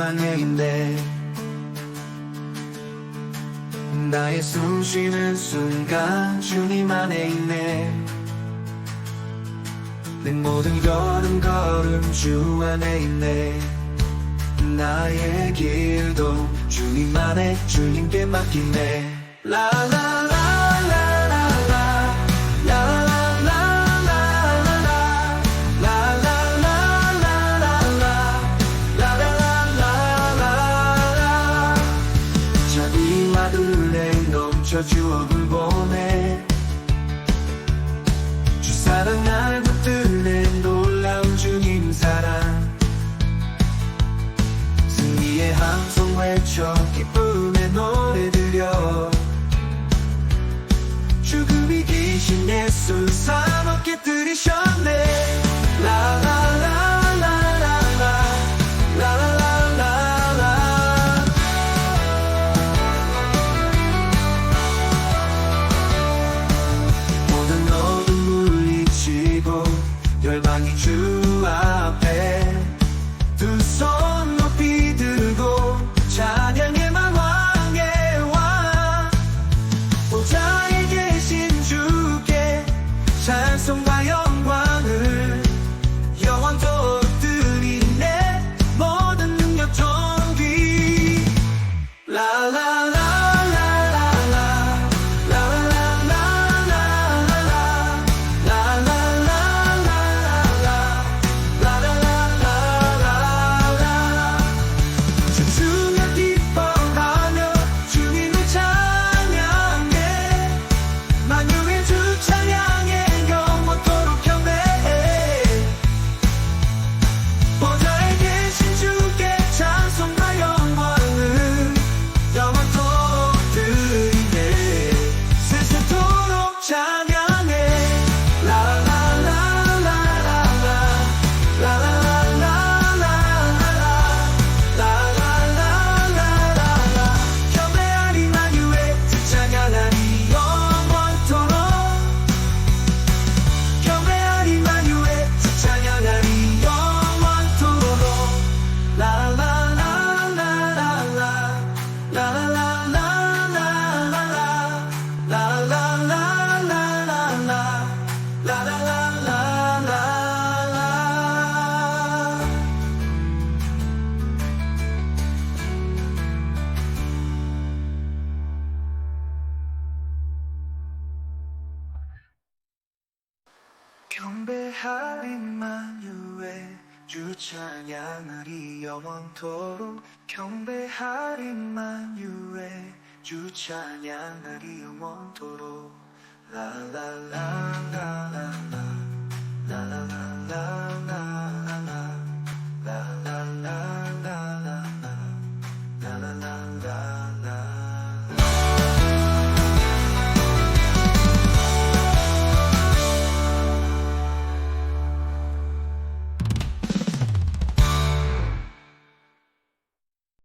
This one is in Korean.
안에 있네 나의 숨 쉬는 순간 주님 안에 있네. 내 모든 걸음 걸음 주 안에 있네. 나의 길도 주님 안에 주님께 맡기네. 라라라라라라 넘쳐 주억을 보내 열방이 주 앞에 두 손 높이 들고 찬양의만 왕의 왕 보좌에 계신 주께 찬송과 영 경배할리만 유해 주차량을 이 영원토록 경배할리만 유해 주차량을 이 영원토록 라라라라라라 라라라라라라 라라라라라라 라라라라